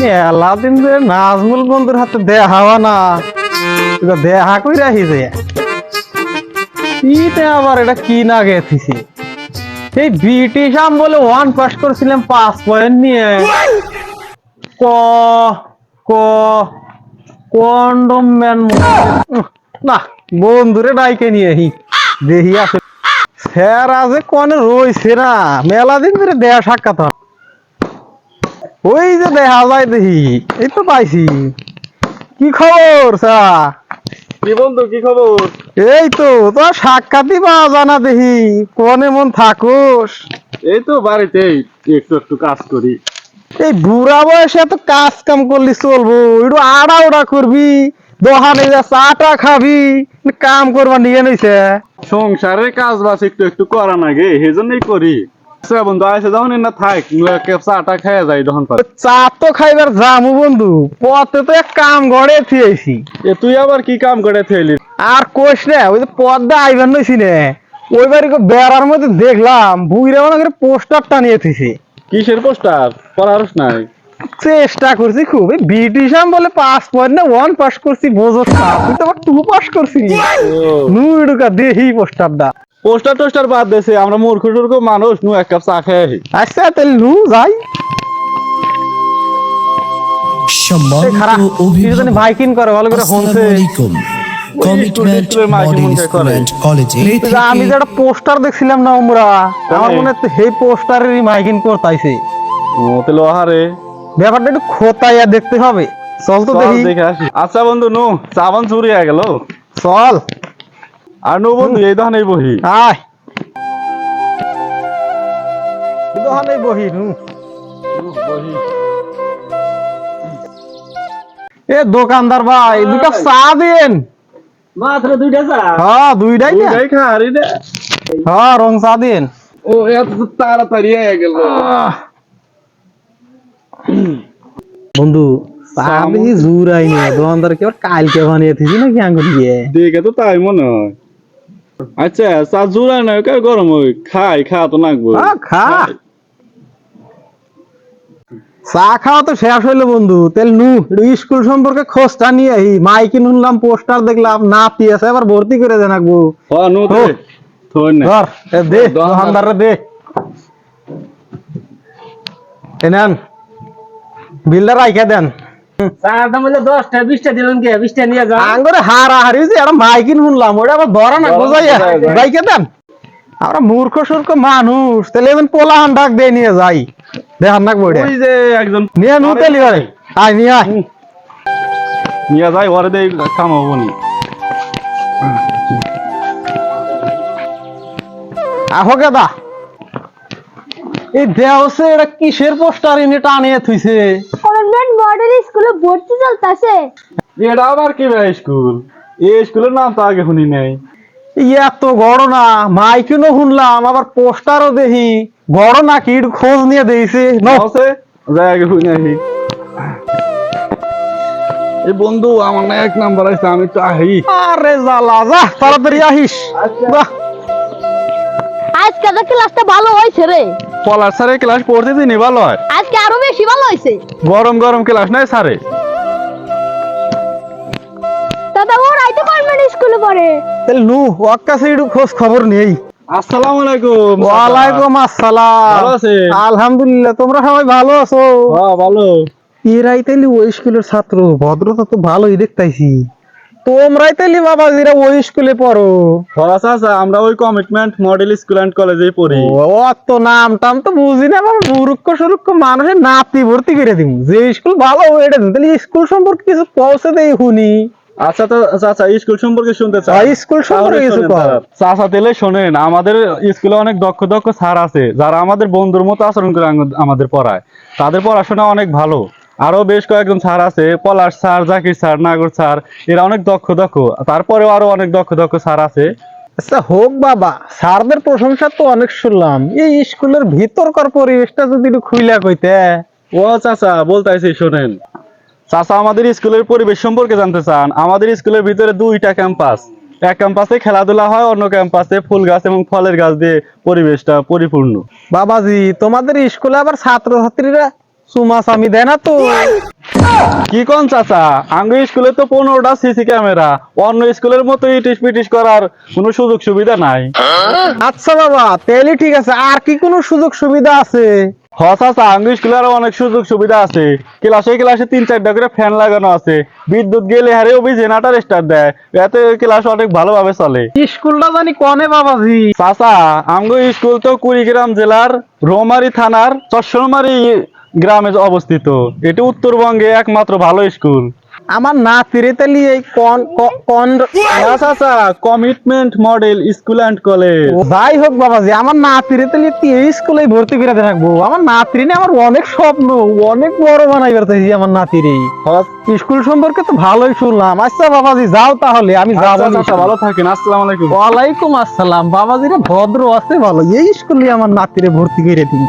মেলা দিন ধরে নাজমুল বন্ধুর হাতে হওয়া না। দেখা কই রাখি যে ইতে আবার এটা কি না গেছিছি এই ব্রিটিশ আম বলে ওয়ান পাস করছিলাম পাঁচ পয়েন্ট নিয়ে। ক ক কন্ডম ম্যান না, বন্ধুরে ডাইকে নিয়ে হি দেখি আছে স্যার আছে কনে রইছে না? মেলা দিন ধরে দেয়া সাক্ষাৎ ওই যে দেখা যায় দেখি এই তো পাইছি। কি খবর স্যা কি বন্ধু কি খবর? এই তো তোর সাক্ষাৎই পাওয়া যায় না দেখি কনে মন থাকোস? এই তো বাড়িতেই একটু একটু কাজ করি। এই বুড়া বয়সে এত কাজ কাম করলি চলবো একটু আড়া ওড়া করবি দোকানে যা চাটা খাবি কাম করবা নিয়ে নিছে। সংসারের কাজ বাজ একটু একটু করা নাগে সেজন্যই করি। আচ্ছা বন্ধু যখন না থাক এক চাটা খাইয়া যাই পর চা তো খাইবার জামু বন্ধু পথে তো এক কাম গড়ে থিয়েছি এ তুই আবার কি কাম করে থেলি আর কোষ ওই যে পদ্মা আইবার নইছি নে ওই বাড়ি বেড়ার মধ্যে দেখলাম বুইরা মনে পোস্টার টানিয়ে থিছি কিসের পোস্টার? পড়ারস নাই। চেষ্টা করছি খুব এই ব্রিটিশ বলে পাস পয়েন্ট না ওয়ান পাস করছি বোঝো না তুই তো আবার টু পাস করছি নুই ঢুকা দেহি পোস্টারটা। পোস্টার টোস্টার বাদ দেছে আমরা মূর্খ টুর্খ মানুষ নু এক কাপ চা খেয়ে আসি। আচ্ছা তাহলে নু যাই। ভাইকিন করে ভালো করে মাইকে আমি যে একটা পোস্টার দেখছিলাম না আমরা আমার মনে হচ্ছে সেই পোস্টারেরই করতাইছে। আহারে। ব্যাপারটা একটু খোতাইয়া দেখতে হবে। চল তো দেখি। আচ্ছা বন্ধু নু চাবান চুরি হয়ে গেল। চল। আর নু বন্ধু এই দোকানেই বহি। আয়। দোকানে বহি নু। এ দোকানদার ভাই দুটো চা দিন মাত্র দুইটা চা? হ্যাঁ দুইটাই না ওইটাই খাহারি রে হ্যাঁ রং চা দিন ও এত তাড়াতাড়ি হয়ে গেল। বন্ধু চা দেখি জুর আইনি দোকানদার কি আবার কালকে বানিয়ে থিছি নাকি আঙ্গুর দিয়ে? দেখে তো তাই মনে হয়। আচ্ছা চা জুড়া না কে গরম হই খাই খা তো আ, খা। চা খাওয়া তো শেষ হইল বন্ধু। তেল নু স্কুল সম্পর্কে খোঁজটা নিয়ে আহি। মাইকে নুনলাম পোস্টার দেখলাম না আছে আবার ভর্তি করে দেন আকবো। দে। দোকানদার। দে এ বিলটা রাইখা দেন। চার দাম হলো দশটা বিশটা দিলাম কে? বিশটা নিয়ে যাও আঙ্গরে হারা হারি যে একটা মাইকিন শুনলাম ওটা আবার ধরা না ধরা বোঝাইয়া? যায়, যায়। রাইখা দেন। আমরা মূর্খ সূর্খ মানুষ তাহলে এখন পোলাহান ডাক দিয়ে নিয়ে যাই। দেখান না বইটা। একজন নিয়ে নু তেলি ভাই আয় নিয়ে আয়। নিয়ে যাই ওরে দেই কামাবো নি। আহো গেদা। এই এটা কিসের পোস্টার এনে টানিয়ে থুইছে? গভর্নমেন্ট মডেল স্কুলে ভর্তি চলতেছে। এটা আবার কি ভাই স্কুল এই স্কুলের নাম তো আগে শুনি নাই। এত বড় না মাইকিনও শুনলাম আবার পোস্টারও দেখি। বড় না কি খোঁজ নিয়ে আছে যাই আগে শুনি আসি এই বন্ধু আমার না এক নাম্বার আছে আমি তো আহি। আরে জ্বালা যা তাড়াতাড়ি আহিস। বাহ আজকে তো ক্লাসটা ভালো হয়েছে রে। পলার স্যারের ক্লাস পড়তে দিনি ভালো হয়। আজকে আরও বেশি ভালো হয়েছে গরম গরম ক্লাস নাই স্যারে। দাদা ওরাই তো গভর্নমেন্ট স্কুলে পড়ে। তাহলে নু ওর কাছে একটু খোঁজ খবর নেই। আসসালামু আলাইকুম ওয়ালাইকুম আসসালাম। ভালো আছেন? আলহামদুলিল্লাহ তোমরা সবাই ভালো আছো? হ্যাঁ ভালো। এরাই তাইলে ওই স্কুলের ছাত্র ভদ্রতা তো ভালোই দেখতাইছি। তোমরাই তাইলে বাবা যেরা ওই স্কুলে পড়ো। হ্যাঁ চাচা আমরা ওই কমিটমেন্ট মডেল স্কুল এন্ড কলেজে পড়ি। অত নাম টাম তো বুঝি না বাবা মুরুক্ষ সুরুক্ষ মানুষের নাতি ভর্তি করে দিব। যে স্কুল ভালো ওইটা দিন তাহলে স্কুল সম্পর্কে কিছু পৌঁছে দেই শুনি আচ্ছা তো চাচা স্কুল সম্পর্কে শুনতে চাই। স্কুল সম্পর্কে কিছু চাচা তেলে শোনেন আমাদের স্কুলে অনেক দক্ষ দক্ষ স্যার আছে যারা আমাদের বন্ধুর মতো আচরণ করে আমাদের পড়ায়। তাদের পড়াশোনা অনেক ভালো। আরও বেশ কয়েকজন স্যার আছে Palash sir Zakir sir Nagar sir এরা অনেক দক্ষ দক্ষ। তারপরেও আরও অনেক দক্ষ দক্ষ স্যার আছে। আচ্ছা হোক বাবা স্যারদের প্রশংসা তো অনেক শুনলাম। এই স্কুলের ভিতরকার পরিবেশটা যদি একটু খুইলা কইতে। ও চাচা বলতেছি শোনেন। চাচা আমাদের স্কুলের পরিবেশ সম্পর্কে জানতে চান। আমাদের স্কুলের ভিতরে দুইটা ক্যাম্পাস। এক ক্যাম্পাসে খেলাধুলা হয় অন্য ক্যাম্পাসে ফুল গাছ এবং ফলের গাছ দিয়ে পরিবেশটা পরিপূর্ণ। বাবাজি তোমাদের স্কুলে আবার ছাত্রছাত্রীরা সুমাস আমি দেয় না তো। কি কোন চাচা? আঙ্গ স্কুলে তো পনেরোটা সিসি ক্যামেরা। অন্য স্কুলের মতো ইটিস পিটিস করার কোনো সুযোগ সুবিধা নাই। আচ্ছা বাবা তাহলে ঠিক আছে। আর কি কোনো সুযোগ সুবিধা আছে? হ চাচা আঙ্গ স্কুলে আরও অনেক সুযোগ সুবিধা আছে। ক্লাসে ক্লাসে তিন চারটা করে ফ্যান লাগানো আছে। বিদ্যুৎ গেলে হারে ওবি জেনারেটর স্টার্ট দেয়। এতে ক্লাস অনেক ভালোভাবে চলে। স্কুলটা জানি কনে বাবাজি? চাচা আমগো স্কুল তো কুড়িগ্রাম জেলার রোমারি থানার চশমারি গ্রামে অবস্থিত এটি উত্তরবঙ্গে একমাত্র ভালো স্কুল। আমার নাতিরে তাহলে এই কন না commitment model school and college যাই হোক বাবাজি আমার নাতিরে তাহলে তুই এই স্কুলে ভর্তি করে রাখব। আমার নাতিরে নিয়ে আমার অনেক স্বপ্ন অনেক বড় বানাইবার চাইছি আমার নাতিরে। স্কুল সম্পর্কে তো ভালোই শুনলাম। আচ্ছা বাবাজি যাও তাহলে আমি যাব আচ্ছা ভালো থাকেন আসসালামু আলাইকুম। ওয়ালাইকুম আসসালাম। বাবাজি রে ভদ্র আছে ভালো। এই স্কুলে আমার নাতিরে ভর্তি করে দিন।